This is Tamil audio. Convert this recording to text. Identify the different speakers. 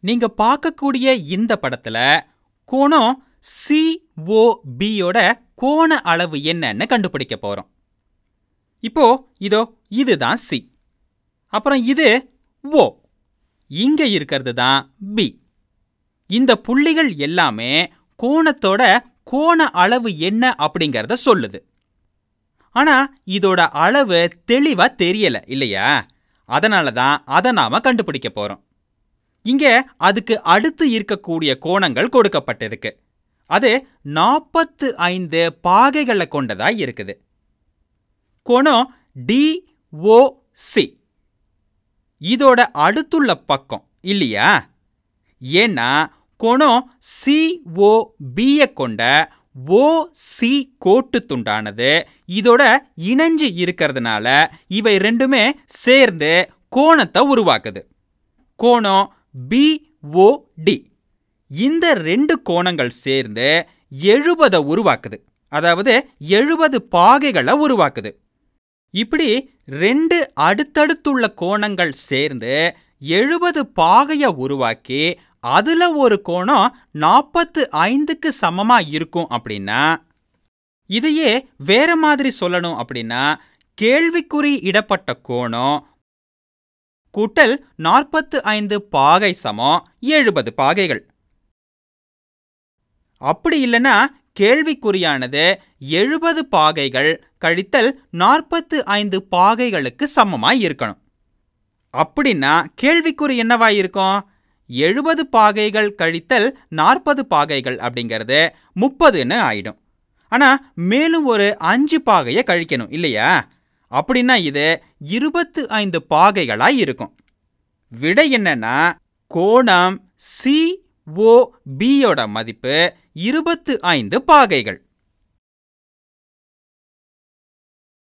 Speaker 1: நீங்க பார்க்கக்கூடிய இந்த படத்துல கோணம் சிஓபியோட கோண அளவு என்னன்னு கண்டுபிடிக்க போறோம். இப்போ இதோ இதுதான் சி அப்புறம் இது ஓ இங்க இருக்கிறது தான் பி இந்த புள்ளிகள் எல்லாமே கோணத்தோட கோண அளவு என்ன அப்படிங்கறத சொல்லுது. ஆனா இதோட அளவு தெளிவா தெரியல இல்லையா? அதனால தான் அதை நாம கண்டுபிடிக்க போறோம். இங்கே அதுக்கு அடுத்து இருக்கக்கூடிய கோணங்கள் கொடுக்கப்பட்டிருக்கு. அது நாற்பத்து ஐந்து பாகைகளை கொண்டதா இருக்குது. கோணம் டிஓசி இதோட அடுத்துள்ள பக்கம் இல்லையா? ஏன்னா கோணம் சிஓபியை கொண்ட ஓசி கோட்டு துண்டானது இதோட இணைஞ்சு இருக்கிறதுனால இவை ரெண்டுமே சேர்ந்து கோணத்தை உருவாக்குது. கோணம் பிஓடி இந்த ரெண்டு கோணங்கள் சேர்ந்து எழுபதை உருவாக்குது. அதாவது எழுபது பாகைகளை உருவாக்குது. இப்படி ரெண்டு அடுத்தடுத்துள்ள கோணங்கள் சேர்ந்து எழுபது பாகையை உருவாக்கி அதுல ஒரு கோணம் நாற்பத்து ஐந்துக்கு சமமா இருக்கும் அப்படின்னா இதையே வேற மாதிரி சொல்லணும் அப்படின்னா கேள்விக்குறி இடப்பட்ட கோணம் கூட்டல் நாற்பத்து ஐந்து பாகை சமம் எழுபது பாகைகள். அப்படி இல்லைன்னா கேள்விக்குறியானது எழுபது பாகைகள் கழித்தல் நாற்பத்து ஐந்து பாகைகளுக்கு சமமாய் இருக்கணும். அப்படின்னா கேள்விக்குறி என்னவா இருக்கும்? எழுபது பாகைகள் கழித்தல் நாற்பது பாகைகள் அப்படிங்கிறது முப்பதுன்னு ஆயிடும். ஆனால் மேலும் ஒரு அஞ்சு பாகையை கழிக்கணும் இல்லையா? அப்படின்னா இது இருபத்து ஐந்து பாகைகளாக இருக்கும். விடை என்னன்னா கோணம் சிஓபியோட மதிப்பு இருபத்து ஐந்து பாகைகள்.